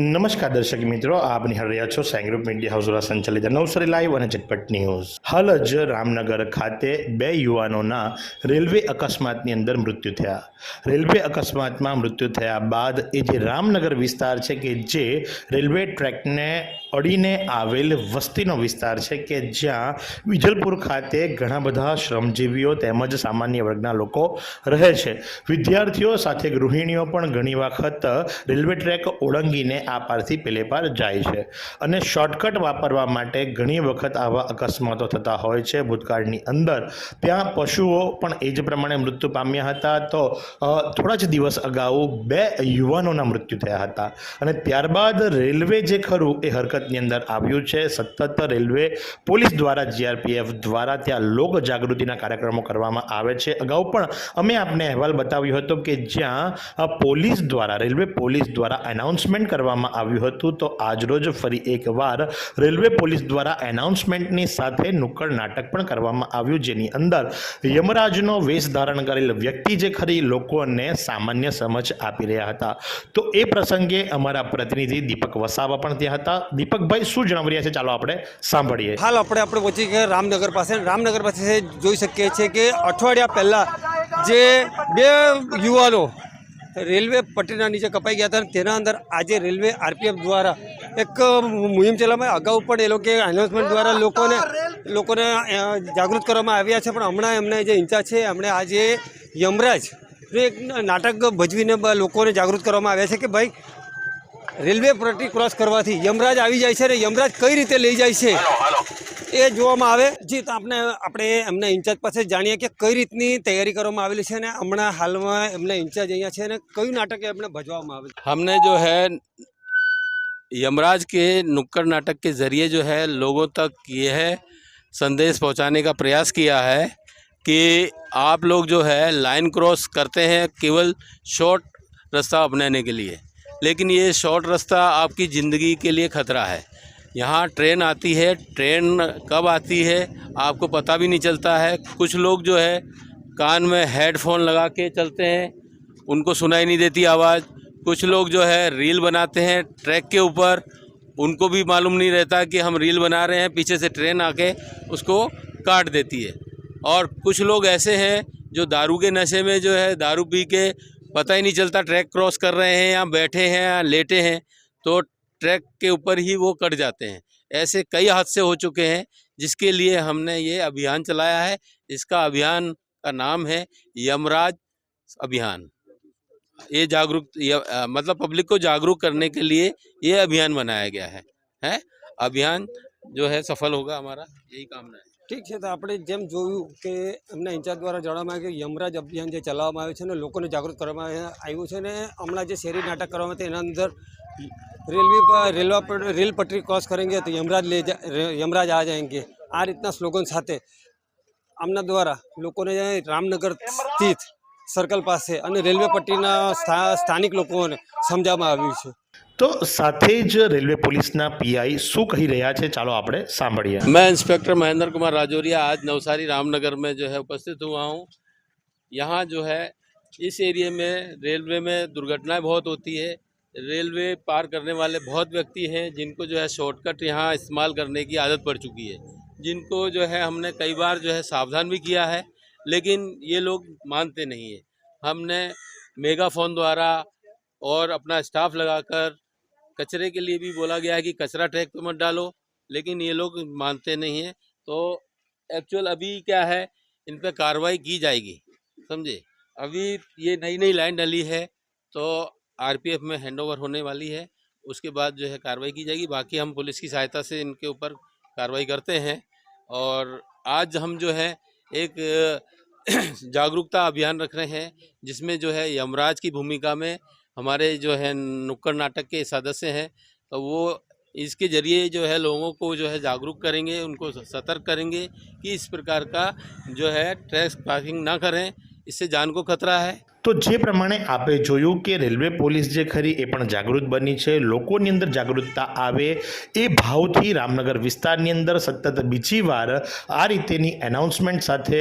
નમસ્કાર દર્શક મિત્રો, આપ નિહાળ રહ્યા છો સેંગ્રુપ મીડિયા હાઉસ દ્વારા સંચાલિત નવસારી લાઈવ અને ઝટપટ ન્યૂઝ હાલ જ રામનગર ખાતે બે યુવાનોના રેલવે અકસ્માતની અંદર મૃત્યુ થયા. રેલવે અકસ્માતમાં મૃત્યુ થયા બાદ એ જે રામનગર વિસ્તાર છે કે જે રેલવે ટ્રેકને અડીને આવેલ વસ્તીનો વિસ્તાર છે કે જ્યાં વિજલપુર ખાતે ઘણા બધા શ્રમજીવીઓ તેમજ સામાન્ય વર્ગના લોકો રહે છે. વિદ્યાર્થીઓ સાથે ગૃહિણીઓ પણ ઘણી વખત રેલવે ટ્રેક ઓળંગીને આ પારથી પેલે પાર જાય છે. અને શોર્ટકટ વાપરવા માટે ઘણી વખત આવા અકસ્માતો થતા હોય છે. ભૂતકાળની અંદર ત્યાં પશુઓ પણ એ જ પ્રમાણે મૃત્યુ પામ્યા હતા. તો થોડા જ દિવસ અગાઉ બે યુવાનોના મૃત્યુ થયા હતા. અને ત્યારબાદ રેલવે જે ખરું એ હરકતની અંદર આવ્યું છે. સતત રેલવે પોલીસ દ્વારા, જીઆરપીએફ દ્વારા ત્યાં લોક જાગૃતિના કાર્યક્રમો કરવામાં આવે છે. અગાઉ પણ અમે આપને અહેવાલ બતાવ્યો હતો કે જ્યાં પોલીસ દ્વારા, રેલવે પોલીસ દ્વારા એનાઉન્સમેન્ટ કરવામાં આવ્યું હતું, તો આજરોજ ફરી એકવાર રેલવે પોલીસ દ્વારા એનાઉન્સમેન્ટની સાથે નુક્કડ નાટક પણ કરવામાં આવ્યું, જેની અંદર યમરાજનો વેશ ધારણ કરેલ વ્યક્તિ જે ખરી લોકોને સામાન્ય સમજ આપી રહ્યા હતા. તો એ પ્રસંગે અમારા પ્રતિનિધિ દીપક વસાવા પણ ત્યાં હતા. દીપકભાઈ, શું જણાવી રહ્યા છે? ચાલો આપણે સાંભળીએ. હાલ આપણે આપણે પહોંચી ગયા રામનગર પાસે. રામનગર પાસે જોઈ શકીએ છીએ કે અઠવાડિયા પહેલાં જે બે યુવાનો રેલવે પટરીના નીચે કપાઈ ગયા હતા તેના અંદર આજે રેલવે આરપીએફ દ્વારા એક મુહિમ ચલાવવામાં અગાઉ પણ એ લોકો એનાઉન્સમેન્ટ દ્વારા લોકોને લોકોને જાગૃત કરવામાં આવ્યા છે. પણ હમણાં એમને જે ઇન્ચાર્જ છે, એમણે આજે યમરાજ એક નાટક ભજવીને લોકોને જાગૃત કરવામાં આવ્યા છે કે ભાઈ રેલવે પટ્ટી ક્રોસ કરવાથી યમરાજ આવી જાય છે અને યમરાજ કઈ રીતે લઈ જાય છે એ જોવામાં આવે જી તો આપણે આપણે એમના ઇન્ચાર્જ પાસે જાણીએ કે કઈ રીતની તૈયારી કરવામાં આવેલી છે અને હમણાં હાલમાં એમના ઇન્ચાર્જ અહીંયા છે અને કયું નાટક એમને ભજવામાં આવે છે हमने जो है यमराज के नुक्कड़ नाटक के ज़रिए जो है लोगों तक यह संदेश पहुंचाने का प्रयास किया है कि आप लोग जो है लाइन क्रॉस करते हैं केवल शॉर्ट रास्ता अपनाने के लिए लेकिन ये शॉर्ट रास्ता आपकी ज़िंदगी के लिए ख़तरा है। यहाँ ट्रेन आती है, ट्रेन कब आती है, आपको पता भी नहीं चलता है। कुछ लोग जो है, कान में हेडफोन लगा के चलते हैं, उनको सुनाई नहीं देती आवाज़। कुछ लोग जो है रील बनाते हैं ट्रैक के ऊपर, उनको भी मालूम नहीं रहता कि हम रील बना रहे हैं, पीछे से ट्रेन आके उसको काट देती है। और कुछ लोग ऐसे हैं, जो दारू के नशे में जो है, दारू पी के पता ही नहीं चलता ट्रैक क्रॉस कर रहे हैं या बैठे हैं या लेटे हैं तो ट्रैक के ऊपर ही वो कट जाते हैं। ऐसे कई हादसे हो चुके हैं, जिसके लिए हमने ये अभियान चलाया है। इसका अभियान का नाम है यमराज अभियान। ये जागरूक मतलब पब्लिक को जागरूक करने के लिए ये अभियान बनाया गया है। है? अभियान जो है सफल होगा हमारा, यही कामना है। ઠીક છે, તો આપણે જેમ જોયું કે એમના ઇન્ચાર્જ દ્વારા જણાવવામાં આવ્યું કે યમરાજ અભિયાન જે ચલાવવામાં આવ્યું છે અને લોકોને જાગૃત કરવામાં આવ્યું છે અને હમણાં જે શેરી નાટક કરવામાં આવ્યું એના અંદર રેલવે રેલવા રેલ પટરી ક્રોસ કરેંગે તો યમરાજ લે યમરાજ આ જાયંગે. આ રીતના સ્લોગન સાથે આમના દ્વારા લોકોને રામનગર સ્થિત સર્કલ પાસે અને રેલવે પટ્ટીના સ્થા- સ્થાનિક લોકોને સમજાવવામાં આવ્યું છે તો સાથે જ રેલવે પોલીસના પીઆઈ શું કહી રહ્યા છે ચાલો આપણે સાંભળીએ मैं इंस्पेक्टर महेंद्र कुमार राजौरिया आज नवसारी रामनगर में जो है उपस्थित हुआ हूँ यहाँ जो है इस एरिया में रेलवे में दुर्घटनाएं बहुत होती है रेलवे पार करने वाले बहुत व्यक्ति हैं जिनको जो है शॉर्टकट यहाँ इस्तेमाल करने की आदत पड़ चुकी है जिनको जो है हमने कई बार जो है सावधान भी किया है लेकिन ये लोग मानते नहीं है। हमने मेगाफोन द्वारा और अपना स्टाफ लगाकर कचरे के लिए भी बोला गया है कि कचरा ट्रैक पे मत डालो, लेकिन ये लोग मानते नहीं हैं। तो एक्चुअल अभी क्या है, इन पर कार्रवाई की जाएगी, समझे? अभी ये नई नई लाइन डली है तो आरपीएफ में हैंडओवर होने वाली है, उसके बाद जो है कार्रवाई की जाएगी। बाकी हम पुलिस की सहायता से इनके ऊपर कार्रवाई करते हैं, और आज हम जो है एक जागरूकता अभियान रख रहे हैं, जिसमें जो है यमराज की भूमिका में हमारे जो है नुक्कड़ नाटक के सदस्य हैं तो वो इसके ज़रिए जो है लोगों को जो है जागरूक करेंगे, उनको सतर्क करेंगे कि इस प्रकार का जो है ट्रैक पार्किंग ना करें, इससे जान को खतरा है। તો જે પ્રમાણે આપે જોયું કે રેલવે પોલીસ જે ખરી એ પણ જાગૃત બની છે, લોકોની અંદર જાગૃતતા આવે, એ ભાવથી રામનગર વિસ્તારની અંદર સતત બીજી વાર આ રીતેની એનાઉન્સમેન્ટ સાથે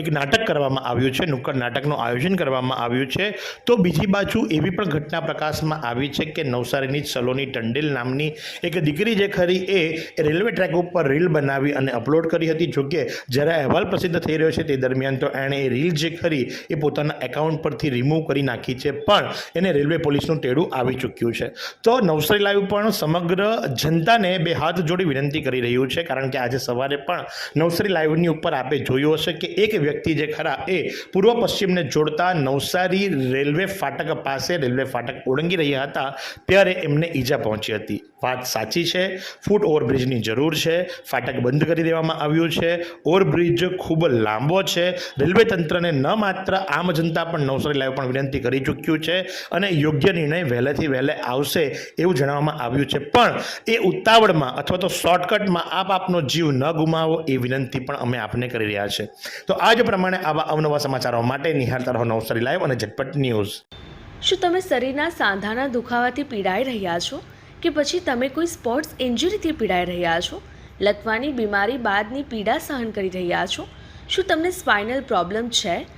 એક નાટક કરવામાં આવ્યું છે, નુક્કડ નાટકનું આયોજન કરવામાં આવ્યું છે. તો બીજી બાજુ એવી પણ ઘટના પ્રકાશમાં આવી છે કે નવસારીની સલોની ટંડેલ નામની એક દીકરી જે ખરી એ રેલવે ટ્રેક ઉપર રીલ બનાવી અને અપલોડ કરી હતી. જોકે જ્યારે અહેવાલ પ્રસિદ્ધ થઈ રહ્યો છે તે દરમિયાન તો એણે રીલ જે ખરી એ પોતાના એકાઉન્ટ પરથી રિમૂવ કરી નાખી છે, પણ એને રેલવે પોલીસનું ટેડું આવી ચૂક્યું છે. તો નવસારી લાઈવ પણ સમગ્ર જનતાને બે હાથ જોડી વિનંતી કરી રહ્યું છે, કારણ કે આજે સવારે પણ નવસારી લાઈવની ઉપર આપે જોયું હશે કે એક વ્યક્તિ જે ખરા એ પૂર્વ પશ્ચિમને જોડતા નવસારી રેલવે ફાટક પાસે રેલવે ફાટક ઓળંગી રહ્યા હતા, ત્યારે એમને ઈજા પહોંચી હતી. વાત સાચી છે ફૂટ ઓવરબ્રિજની જરૂર છે, ફાટક બંધ કરી દેવામાં આવ્યું છે ઓવરબ્રિજ ખૂબ લાંબો છે રેલવે તંત્રને ન માત્ર આમ જનતા પણ નવસારી લાઈવ પણ વિનંતી કરી ચૂક્યું છે અને યોગ્ય નિર્ણય વહેલેથી વહેલે આવશે એવું જણાવવામાં આવ્યું છે. પણ એ ઉતાવળમાં અથવા તો શોર્ટકટમાં આપ આપનો જીવ ન ગુમાવો એ વિનંતી પણ અમે આપને કરી રહ્યા છે. તો આ જ પ્રમાણે આવા અવનવા સમાચારો માટે નિહાળતા રહો નવસારી લાઈવ અને ઝટપટ ન્યૂઝ. શું તમે શરીરના સાંધાના દુખાવાથી પીડાઈ રહ્યા છો? કે પછી તમે કોઈ સ્પોર્ટ્સ ઇન્જરીથી પીડાઈ રહ્યા છો? લકવાની બીમારી બાદની પીડા સહન કરી રહ્યા છો? શું તમને સ્પાઇનલ પ્રોબ્લેમ છે?